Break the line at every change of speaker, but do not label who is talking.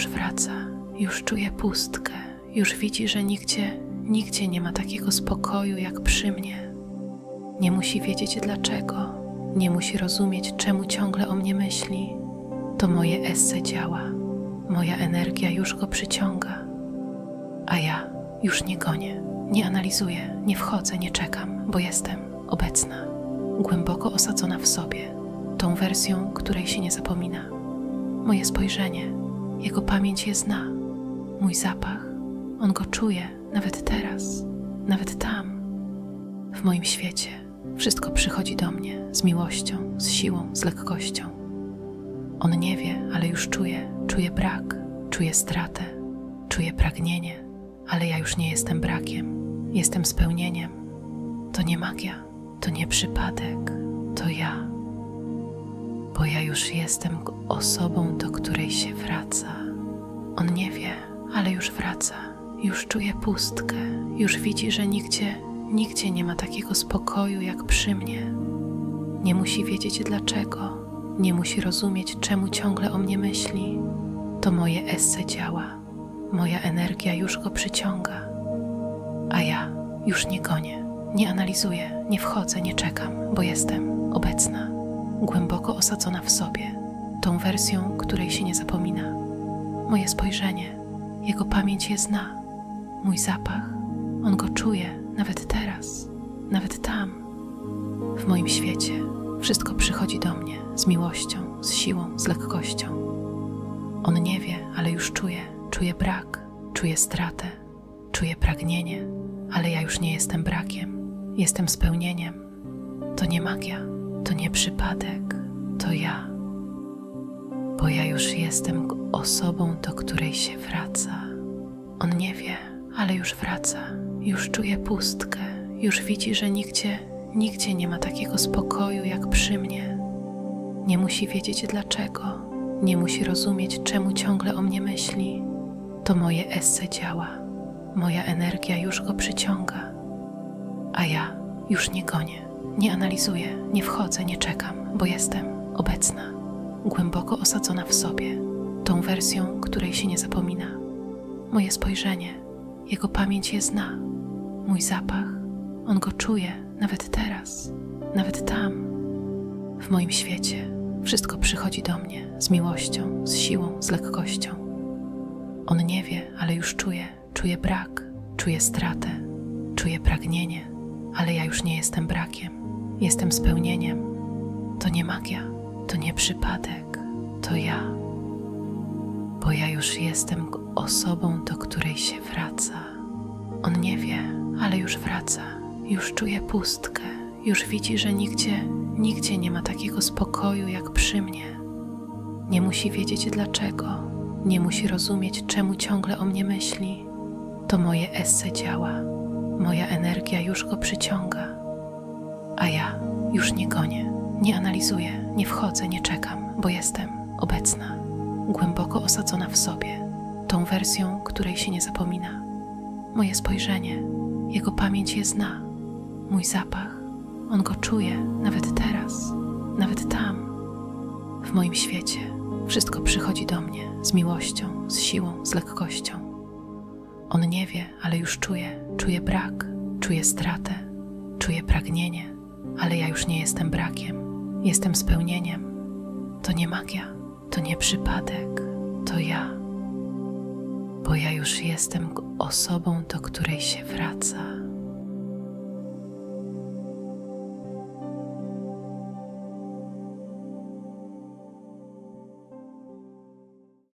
już wraca, już czuje pustkę, już widzi, że nigdzie, nigdzie nie ma takiego spokoju jak przy mnie. Nie musi wiedzieć dlaczego, nie musi rozumieć, czemu ciągle o mnie myśli. To moje esse działa, moja energia już go przyciąga, a ja już nie gonię, nie analizuję, nie wchodzę, nie czekam, bo jestem obecna, głęboko osadzona w sobie, tą wersją, której się nie zapomina. Moje spojrzenie, jego pamięć je zna, mój zapach, on go czuje nawet teraz, nawet tam. W moim świecie wszystko przychodzi do mnie z miłością, z siłą, z lekkością. On nie wie, ale już czuje, czuje brak, czuje stratę, czuje pragnienie, ale ja już nie jestem brakiem, jestem spełnieniem. To nie magia, to nie przypadek, to ja. Bo ja już jestem osobą, do której się wraca. On nie wie, ale już wraca, już czuje pustkę, już widzi, że nigdzie, nigdzie nie ma takiego spokoju jak przy mnie. Nie musi wiedzieć dlaczego, nie musi rozumieć, czemu ciągle o mnie myśli. To moje esse działa, moja energia już go przyciąga, a ja już nie gonię, nie analizuję, nie wchodzę, nie czekam, bo jestem obecna, głęboko osadzona w sobie, tą wersją, której się nie zapomina. Moje spojrzenie, jego pamięć je zna, mój zapach, on go czuje nawet teraz, nawet tam. W moim świecie wszystko przychodzi do mnie z miłością, z siłą, z lekkością. On nie wie, ale już czuje, czuje brak, czuje stratę, czuje pragnienie, ale ja już nie jestem brakiem, jestem spełnieniem. To nie magia, to nie przypadek, to ja. Bo ja już jestem osobą, do której się wraca. On nie wie, ale już wraca, już czuje pustkę, już widzi, że nigdzie, nigdzie nie ma takiego spokoju jak przy mnie. Nie musi wiedzieć dlaczego, nie musi rozumieć, czemu ciągle o mnie myśli. To moje esse działa, moja energia już go przyciąga, a ja już nie gonię, nie analizuję, nie wchodzę, nie czekam, bo jestem obecna, głęboko osadzona w sobie, tą wersją, której się nie zapomina. Moje spojrzenie, jego pamięć je zna, mój zapach, on go czuje nawet teraz, nawet tam. W moim świecie wszystko przychodzi do mnie z miłością, z siłą, z lekkością. On nie wie, ale już czuje, czuje brak, czuje stratę, czuje pragnienie, ale ja już nie jestem brakiem, jestem spełnieniem. To nie magia, to nie przypadek, to ja. Bo ja już jestem osobą, do której się wraca. On nie wie, ale już wraca, już czuje pustkę, już widzi, że nigdzie, nigdzie nie ma takiego spokoju jak przy mnie. Nie musi wiedzieć dlaczego, nie musi rozumieć, czemu ciągle o mnie myśli. To moje esse działa, moja energia już go przyciąga, a ja już nie gonię, nie analizuję, nie wchodzę, nie czekam, bo jestem obecna, głęboko osadzona w sobie, tą wersją, której się nie zapomina. Moje spojrzenie, jego pamięć je zna, mój zapach, on go czuje nawet teraz, nawet tam. W moim świecie wszystko przychodzi do mnie z miłością, z siłą, z lekkością. On nie wie, ale już czuje, czuje brak, czuje stratę, czuje pragnienie, ale ja już nie jestem brakiem, jestem spełnieniem. To nie magia, to nie przypadek, to ja. Bo ja już jestem osobą, do której się wraca.